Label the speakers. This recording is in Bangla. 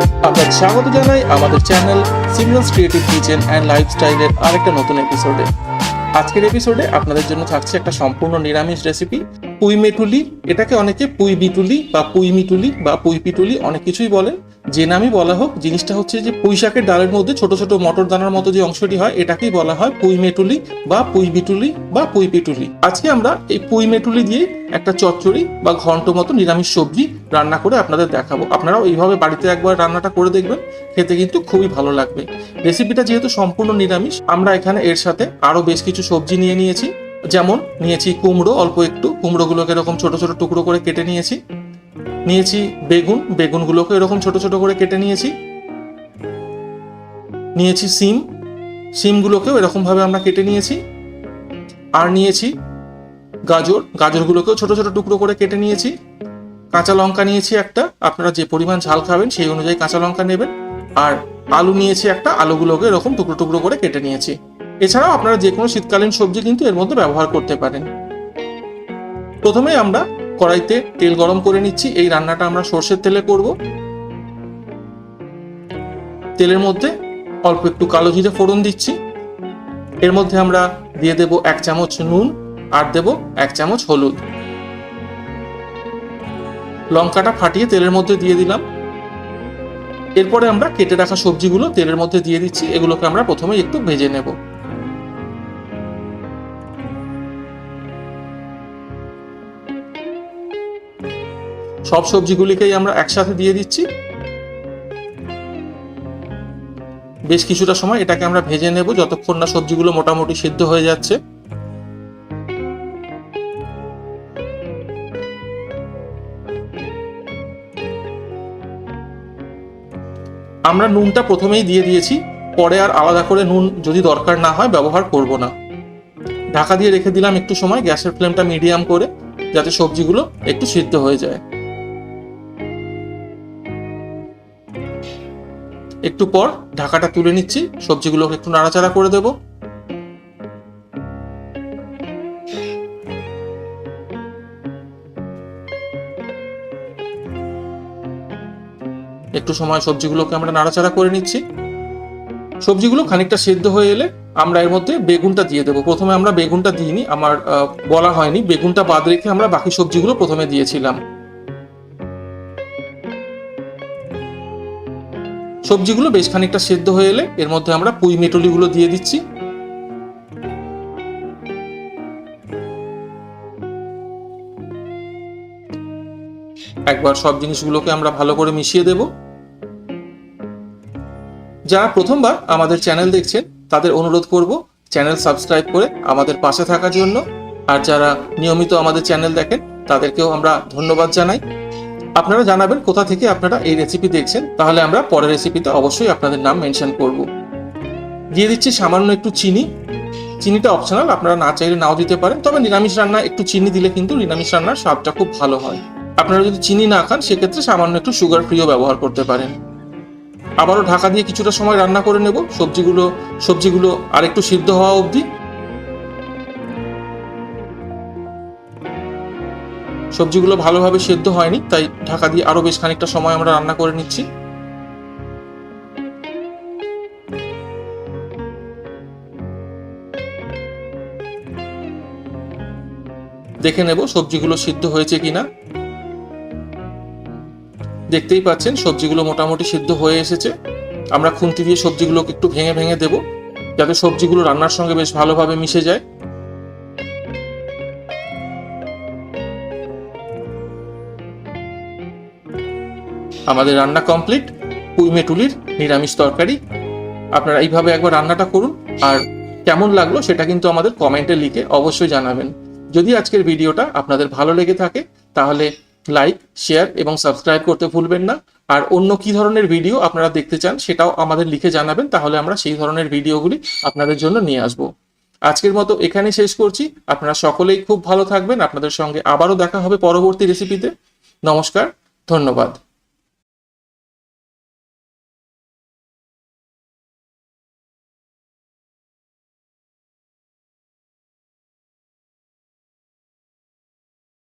Speaker 1: আমরা স্বাগত জানাই আমাদের channel Signals creative kitchen and লাইফস্টাইলের আরেকটা নতুন এপিসোডে আজকের এপিসোডে আপনাদের জন্য থাকছে একটা সম্পূর্ণ নিরামিষ রেসিপি পুই মেটুলি, এটাকে অনেকে পুই বিটুলি বা পুই মিটুলি বা পুই পিটুলি অনেক কিছুই বলেন যে নামই বলা হোক, জিনিসটা হচ্ছে যে পুঁই শাকের ডালের মধ্যে ছোট ছোট মটর দানার মতো যে অংশটি হয়, এটাকেই বলা হয় পুই মেটুলি বা পুই বিটুলি বা পুই পিটুলি। আজকে আমরা এই পুই মেটুলি দিয়ে একটা চচ্চড়ি বা ঘন্ট মতো নিরামিষ সবজি রান্না করে আপনাদের দেখাবো। আপনারাও এইভাবে বাড়িতে একবার রান্নাটা করে দেখবেন, খেতে কিন্তু খুবই ভালো লাগবে। রেসিপিটা যেহেতু সম্পূর্ণ নিরামিষ, আমরা এখানে এর সাথে আরও বেশ কিছু সবজি নিয়ে নিয়েছি। যেমন নিয়েছি কুমড়ো, অল্প একটু। কুমড়োগুলোকে এরকম ছোট ছোট টুকরো করে কেটে নিয়েছি। নিয়েছি বেগুন, বেগুনগুলোকে এরকম ছোট ছোট করে কেটে নিয়েছি। নিয়েছি সিম, সিমগুলোকেও এরকমভাবে আমরা কেটে নিয়েছি। আর নিয়েছি গাজর, গাজরগুলোকেও ছোট ছোট টুকরো করে কেটে নিয়েছি। কাঁচা লঙ্কা নিয়েছি একটা, আপনারা যে পরিমাণ ঝাল খাবেন সেই অনুযায়ী কাঁচা লঙ্কা নেবেন। আর আলু নিয়েছি একটা, আলুগুলোকে এরকম টুকরো টুকরো করে কেটে নিয়েছি। এছাড়াও আপনারা যে কোনো শীতকালীন সবজি কিন্তু এর মধ্যে ব্যবহার করতে পারেন। প্রথমে আমরা কড়াইতে তেল গরম করে নিচ্ছি। এই রান্নাটা আমরা সর্ষের তেলে করব। তেলের মধ্যে অল্প একটু কালো জিরে ফোড়ন দিচ্ছি। এর মধ্যে আমরা দিয়ে দেব এক চামচ নুন আর দেব এক চামচ হলুদ। লঙ্কাটা ফাটিয়ে তেলের মধ্যে দিয়ে দিলাম। এরপরে আমরা কেটে রাখা সবজিগুলো তেলের মধ্যে দিয়ে দিচ্ছি। এগুলোকে আমরা প্রথমে একটু ভেজে নেব। সব সবজিগুলিকেই আমরা একসাথে দিয়ে দিচ্ছি। বেশ কিছুটা সময় এটাকে আমরা ভেজে নেব যতক্ষণ না সবজিগুলো মোটামুটি সিদ্ধ হয়ে যাচ্ছে। আমরা নুনটা প্রথমেই দিয়ে দিয়েছি, পরে আর আলাদা করে নুন যদি দরকার না হয় ব্যবহার করব না। ঢাকা দিয়ে রেখে দিলাম একটু সময়, গ্যাসের ফ্লেমটা মিডিয়াম করে, যাতে সবজিগুলো একটু সিদ্ধ হয়ে যায়। একটু পর ঢাকাটা তুলে নিচ্ছি সবজিগুলোকে একটু নাড়াচাড়া করে দেব। একটু সময় সবজিগুলোকে আমরা নাড়াচাড়া করে নিচ্ছি। সবজিগুলো খানিকটা সেদ্ধ হয়ে এলে আমরা এর মধ্যে বেগুনটা দিয়ে দেবো। প্রথমে আমরা বেগুনটা দিইনি, আমার বলা হয়নি। বেগুনটা বাদ রেখে আমরা বাকি সবজিগুলো প্রথমে দিয়েছিলাম। সবজিগুলো বেশ খানিকটা সেদ্ধ হয়ে এলে এর মধ্যে আমরা পুঁই মেটুলিগুলো দিয়ে দিচ্ছি। একবার সব জিনিসগুলোকে আমরা ভালো করে মিশিয়ে দেব। যারা প্রথমবার আমাদের চ্যানেল দেখছেন, তাদের অনুরোধ করব চ্যানেল সাবস্ক্রাইব করে আমাদের পাশে থাকার জন্য। আর যারা নিয়মিত আমাদের চ্যানেল দেখেন, তাদেরকেও আমরা ধন্যবাদ জানাই। আপনারা জানাবেন কোথা থেকে আপনারা এই রেসিপি দেখছেন। তাহলে আমরা পরের রেসিপিতে অবশ্যই আপনাদের নাম মেনশন করব। দিয়ে দিচ্ছি সামান্য একটু চিনি। চিনিটা অপশনাল আপনারা না চাইলে নাও দিতে পারেন। তবে নিরামিষ রান্না একটু চিনি দিলে কিন্তু নিরামিষ রান্নার স্বাদটা খুব ভালো হয়। আপনারা যদি চিনি না খান, সেক্ষেত্রে সামান্য একটু সুগার ফ্রিও ব্যবহার করতে পারেন। আবারও ঢাকা দিয়ে কিছুটা সময় রান্না করে নেব। সবজিগুলো সবজিগুলো আরেকটু সিদ্ধ হওয়া অবধি। সবজিগুলো ভালোভাবে সেদ্ধ হয়নি, তাই ঢাকা দিয়ে আরও বেশ খানিকটা সময় আমরা রান্না করে নিচ্ছি। দেখে নেব সবজিগুলো সিদ্ধ হয়েছে কিনা। দেখতেই পাচ্ছেন, সবজিগুলো মোটামুটি সিদ্ধ হয়ে এসেছে। আমরা খুন্তি দিয়ে সবজিগুলোকে একটু ভেঙে ভেঙে দেব, যাতে সবজিগুলো রান্নার সঙ্গে বেশ ভালোভাবে মিশে যায়। আমাদের রান্না কমপ্লিট পুঁই মেটুলির নিরামিষ তরকারি। আপনারা এইভাবে একবার রান্নাটা করুন, আর কেমন লাগল সেটা কিন্তু আমাদের কমেন্টে লিখে অবশ্যই জানাবেন। যদি আজকের ভিডিওটা আপনাদের ভালো লেগে থাকে, তাহলে লাইক, শেয়ার এবং সাবস্ক্রাইব করতে ভুলবেন না। আর অন্য কি ধরনের ভিডিও আপনারা দেখতে চান সেটাও আমাদের লিখে জানাবেন, তাহলে আমরা সেই ধরনের ভিডিওগুলি আপনাদের জন্য নিয়ে আসব। আজকের মতো এখানে শেষ করছি। আপনারা সকলেই খুব ভালো থাকবেন। আপনাদের সঙ্গে আবারও দেখা হবে পরবর্তী রেসিপিতে নমস্কার, ধন্যবাদ।